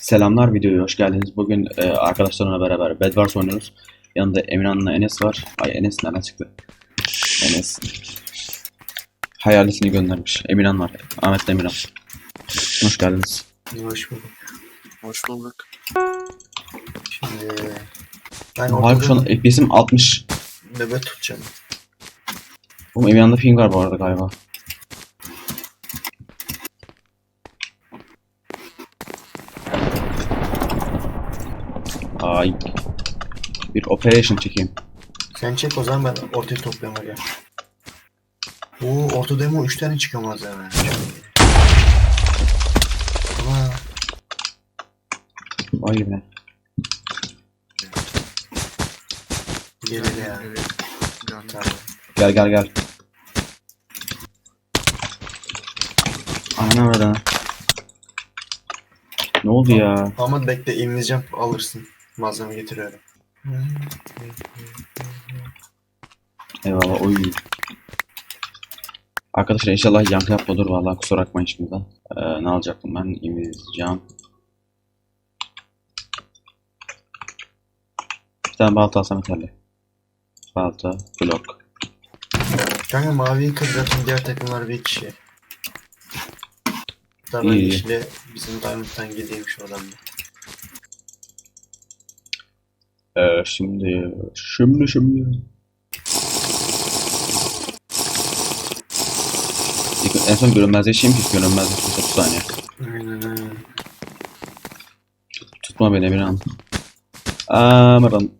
Selamlar videoya hoş geldiniz. Bugün e, arkadaşlarımla beraber Bedwars oynuyoruz. Yanında Emirhan'la Enes var. Ay Enes nereden çıktı? Enes. Hayalisini göndermiş. Emirhan var. Ahmet Emirhan. Hoş geldiniz. Hoş bulduk. Hoş bulduk. Şimdi ben Harbi şu an FPS'im 60. nöbet tutacağım. Oğlum Emirhan'da ping var bu arada galiba. Ay. Bir operation çekeyim. Sen çek o zaman ben ortaya topluyorum hadi. Oo orta demo 3 tane çıkamaz yani. Ama Vay be. geride ya. Tamam. Gel gel gel. Ana orada. Ne oldu ya? Ama bekle inleyeceğim alırsın. Malzeme getiriyorum. Eyvallah oy. Arkadaşlar inşallah yankı yapma olur vallahi kusura bakmayın şimdiden. Ee, ne alacaktım ben? İngilizcem. Bir tane balta alsam yeterli. Balta, blok. Kanka maviyi kır zaten diğer takımlar bir kişi. Hatta ben İyi, yeşile bizim Diamond'dan gideyim şuradan bir. Ee, şimdi, şimdi, şimdi. İlk- En son görünmezleşeyim ki görünmezleşmiş 30 saniye. Aynen aynen. Tutma beni Emirhan. Aman.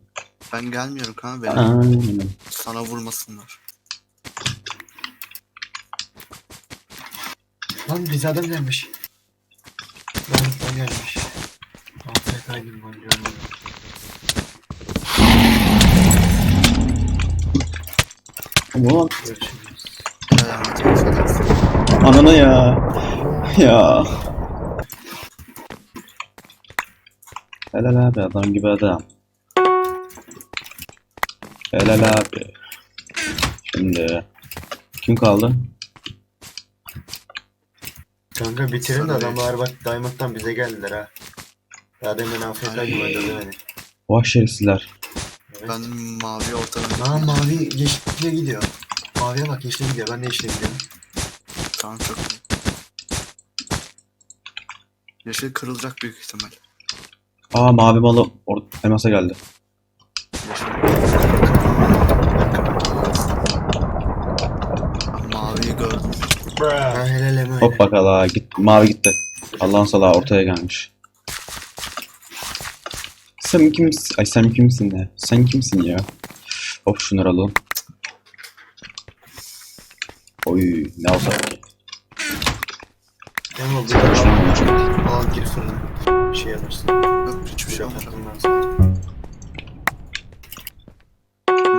ben gelmiyorum kanka beni Aman. sana vurmasınlar. Lan bize adam gelmiş. Diamond'dan gelmiş. Altaya kaydım ben görmedim. Ee, Ananı ya. Ya. Helal abi adam gibi adam. Helal abi. Şimdi kim kaldı? Kanka bitirin de adamlar bak Diamond'dan bize geldiler ha. Ya demin AFK'ydım Ay. öldürdü beni. Vah şerefsizler. Ben mavi ortadan Aa mavi yeşile gidiyor. Maviye bak yeşile gidiyor. Ben de yeşile gidiyorum. Tamam çok iyi. Yeşil kırılacak büyük ihtimal. Aa mavi malı or- elmasa geldi. Maviyi gördüm. Ha helal Emo Hop bakala git mavi gitti. Allah'ın salağı ortaya gelmiş. Sen kimsin? Ay sen kimsin ya? Sen kimsin ya? Hop şunları alalım. Oy ne alsak ki? Emo bir Şunu alacağım. al gir fırına. Bir şey alırsın. Yok hiçbir Bir şey atarım ben sana.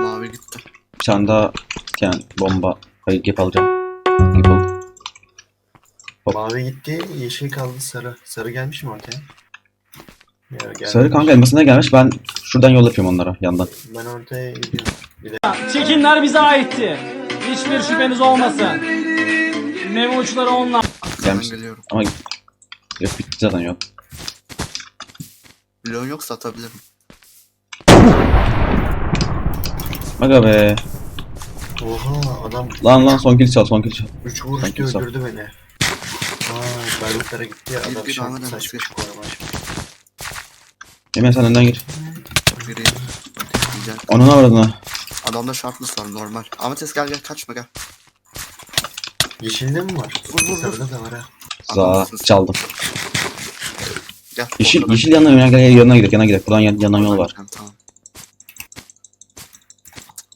Mavi gitti. Bir tane daha yani bomba. Hayır gap alacağım. Gap al. Hop. Mavi gitti. Yeşil kaldı sarı. Sarı gelmiş mi ortaya? Ya. Sarı kanka elmasına gelmiş. Ben şuradan yol yapıyorum onlara yandan. Ben ortaya gidiyorum. Bir de Çekimler bize aitti. Hiçbir şüpheniz olmasın. Memo uçları onlar. Gelmiş. geliyorum. Ama yok bitti zaten yok. Milyon yoksa atabilirim. Aga be. Oha adam Lan lan son kill çal son kill çal. 3 vuruşta Sanki sağ- öldürdü beni. Aa Diamond'lara gitti ya. Adam Diamond saçmış koruma açmış. Hemen sen önden gir. Gireyim. Gel. Onun avradına. Adamda sharpness var normal. Ahmet Es gel gel kaçma gel. Yeşilde mi var? Vur, vur, vur. Sarıda da var ha. Za Adamsın. çaldım. Gel. Yeşil ortadan- yeşil yanına yanına gel yanına gidelim yanına gidelim. Buradan yan, yandan yol var. Tamam, Tamam.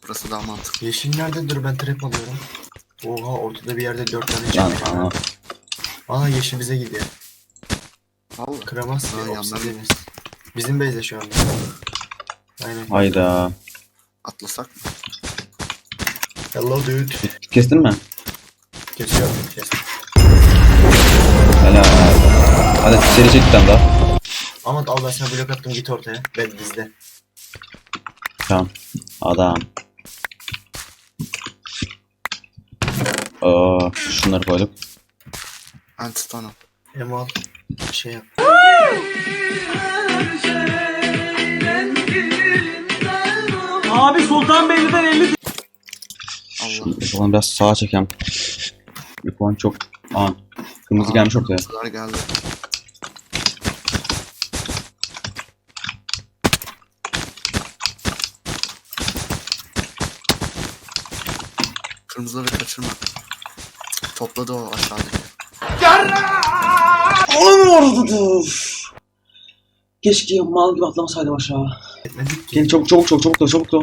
Burası daha mantıklı. Yeşil nerede? Dur ben trap alıyorum. Oha ortada bir yerde 4 tane çıkmış. ana. Aa yeşil bize gidiyor. Vallahi. Kıramaz ki. Ha, yanları- obsidiyeniz. Bizim base'de şu anda. Aynen. Hayda. Atlasak mı? Hello dude. Kestin mi? Kesiyor. Kes. Helal. Hadi seri çek bir tane daha. Ama al ben sana blok attım git ortaya. Ben bizde. Tamam. Adam. Aa, şunları koyduk. Antistanım. Hem al. Şey yap. O zaman biraz sağa çekeyim. Bir puan çok... Aa, kırmızı Aa. gelmiş ortaya. Kırmızılar geldi. Kırmızıları kaçırma. Topladı o aşağıdaki. Onun oradadır. Keşke mal gibi atlamasaydım aşağı. Etmedik ki. Gelin çabuk çabuk çabuk çabuk da çabuk da.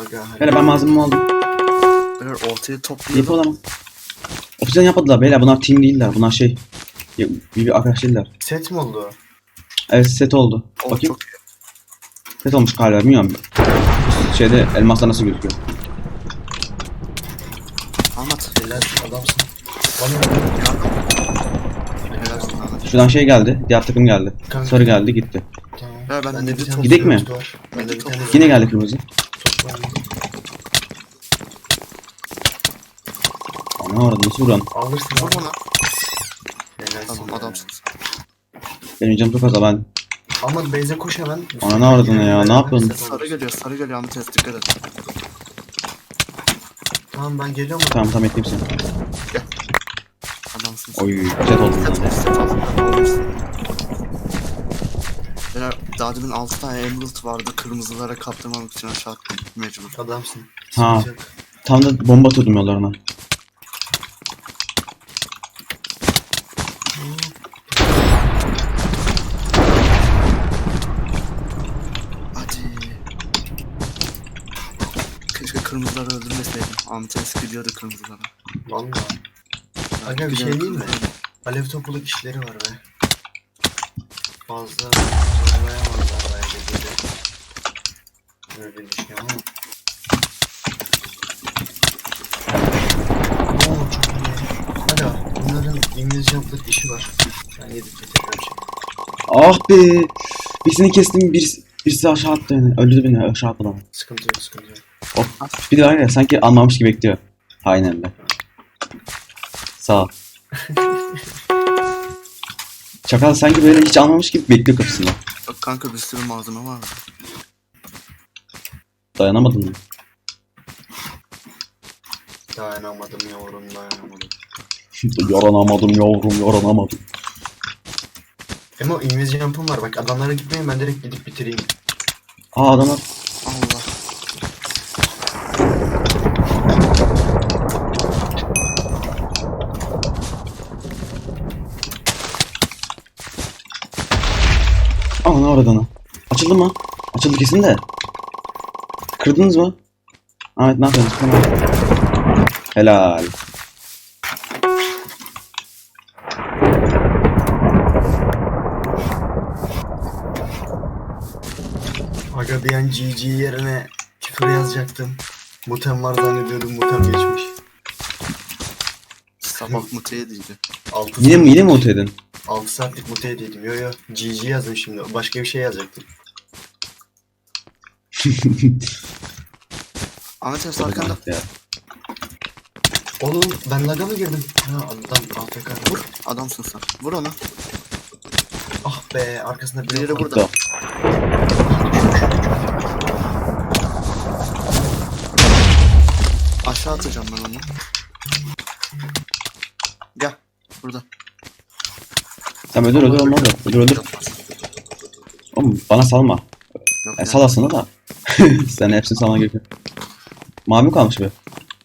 Aga. Hele ben malzememi aldım. Beyler ortaya toplayalım. Yapı adamı. Ofisten yapmadılar beyler bunlar team değiller. Bunlar şey. Bir, bir arkadaş değiller. Set mi oldu? Evet set oldu. O Bakayım. çok iyi. Set olmuş galiba bilmiyorum. Şeyde elmaslar nasıl gözüküyor. Ahmet. Helal adamsın. Bana Helal olsun Ahmet. Şuradan şey geldi. Diğer takım geldi. Kanka. Sarı geldi gitti. Tamam. Ya ben Bende de bir Gidek mi? var. Bir tane Yine geldi kırmızı. Toplam. Ana orada nasıl vuran? Alırsın Vur abi. ona. Helalsin Tamam adamsın sen. Benim canım çok fazla ben. Ama Beyze koş hemen. Ana ne aradın ya, ne yapıyorsun? Sarı geliyor sarı geliyor Ahmet test dikkat et. Tamam ben geliyorum. Tamam tamam ekleyeyim seni. Adamsın sen. Oy set oldu. Set. Olmuşsun. Beyler daha demin 6 tane emerald vardı kırmızılara kaptırmamak için aşağı attım mecbur. Adamsın. Ha. Tam da bomba atıyordum yollarına. Hadi. Keşke kırmızıları eski biliyordu kırmızılara. Valla. Aga bir şey diyeyim mi? Alev topulu kişileri var be. Fazla zorlayamazlar bence böyle. Böyle düşünüyorum ama. Oo çok iyi. Aga bunların İngilizce yaptık işi var. Ben yedikçe tekrar bir şey. Ah be. Birisini kestim birisi, birisi aşağı attı beni. Öldürdü beni aşağı attı bana. Sıkıntı yok sıkıntı yok. Bir de var ya sanki anlamış gibi bekliyor. Aynen de. Sağ ol. Çakal sanki böyle hiç anlamış gibi bekliyor kapısında. Bak kanka bir sürü malzeme var. Dayanamadın mı? Dayanamadım yavrum dayanamadım. Yaranamadım yavrum yaranamadım. Ama İngilizce yampım var bak adamlara gitmeyin ben direkt gidip bitireyim. Aa adamlar. Allah. Aa ne oradan? Açıldı mı? Açıldı kesin de. Kırdınız mı? Ahmet ne yapıyorsun? Tamam. Helal. Aga bir an GG yerine küfür yazacaktım. Mutem var zannediyordum mutem geçmiş. Sabah muteye değildi. 6 Yine mi yine mi ot edin? 6 saatlik muteye değildim. Yo yo GG yazdım şimdi. Başka bir şey yazacaktım. Ahmet Enes arkanda. Ya. Oğlum ben laga mı girdim? Ha adam AFK. Vur. Adamsın sen. Vur onu. Ah be arkasında biri Biri yok. burada. Aşağı atacağım ben onu. Gel. Burada. Tamam öldür öldür olmaz. Öldür öldür. Oğlum bana salma. Yok Yani ya. sal aslında da. Sen hepsini salman gerekiyor. Mavi kalmış be?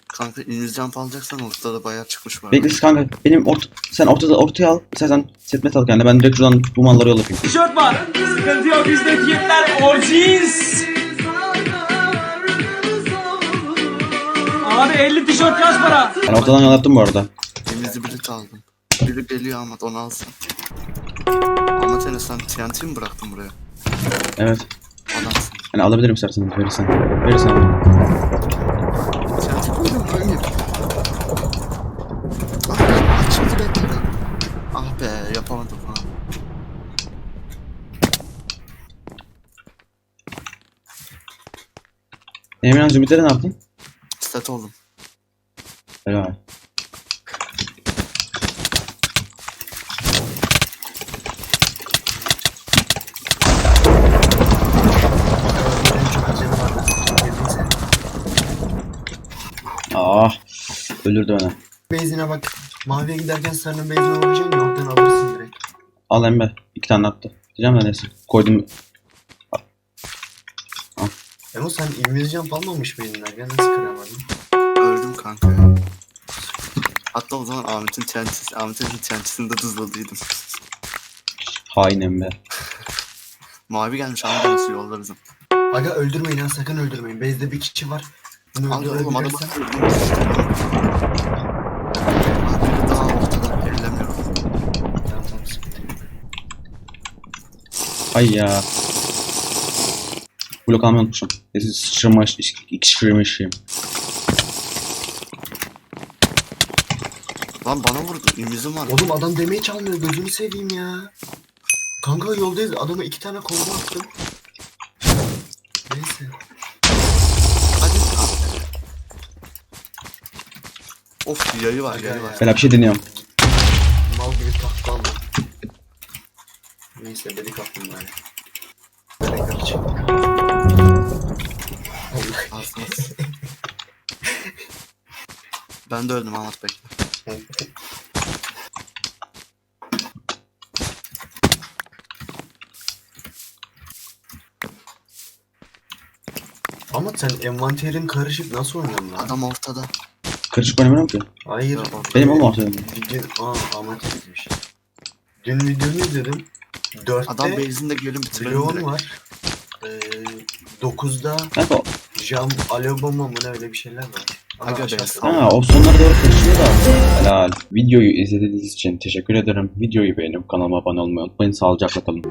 Kanka İngiliz jump alacaksan ortada bayağı çıkmış var. Bekle kanka. Benim ort sen ortada ortaya al. İstersen setmet al kendine. Ben direkt şuradan bu malları yola yapayım. tişört var. Sıkıntı yok bizdeki yetler orjins. Abi 50 tişört kaç para? Ben ortadan yol yaptım bu arada. İngiliz'i bilet aldım. Biri geliyor Ahmet onu alsın. Ahmet Enes sen TNT mi bıraktın buraya? Evet. Adamsın. Yani alabilirim istersen verirsen. Verirsen. TNT koydum hayır. Ah açıldı bekle. Ah be yapamadım ha. Emirhan zümrütleri ne yaptın? Stat oldum. Helal. Ah. Öldürdü beni. Beyzine bak. Maviye giderken sarının beyzine vuracaksın ya oradan alırsın direkt. Al Emre. İki tane attı. Diyeceğim neredeyse. Koydum. Emo sen falan olmuş beynine. Ben nasıl kıramadın? Öldüm kanka ya. Hatta o zaman Ahmet'in TNT'si, Ahmet'in TNT'sini de tuzladıydım. Hain Emre. Mavi gelmiş ama nasıl yolda bizim. Aga öldürmeyin ha sakın öldürmeyin. Beyzde bir kişi var. Abi oğlum adamı daha ortada yok. Ay ya. Blok almayı unutmuşum. Neyse sıçramış, iki sıçramışım. Lan bana vurdu. İmizim var. Oğlum adam demeyi çalmıyor gözünü seveyim ya. Kanka yoldayız adama iki tane kombo attım. Neyse. Hadi. Of yayı var yayı ya. var. Ben bir şey deniyorum. Mal gibi tahta aldım. Neyse delik attım bari. Kaç. Allah. Ağzına s- Ben de öldüm Ahmet bekle. Ama sen envanterin karışık nasıl oynuyorsun lan? Adam ortada. Karışık oynamıyorum ki. Hayır. Benim ama ortada. Dün, aa Ahmet izlemiş. Dün videonu izledim. Dörtte Adam base'inde gelin bitirelim bloğun direkt. var. Ee, dokuzda Kanka jam, alev bomba mı ne öyle bir şeyler var. Aha, Aga. Ha, o sonlara doğru karışıyor da. Helal. Videoyu izlediğiniz için teşekkür ederim. Videoyu beğenip kanalıma abone olmayı unutmayın. Sağlıcakla kalın.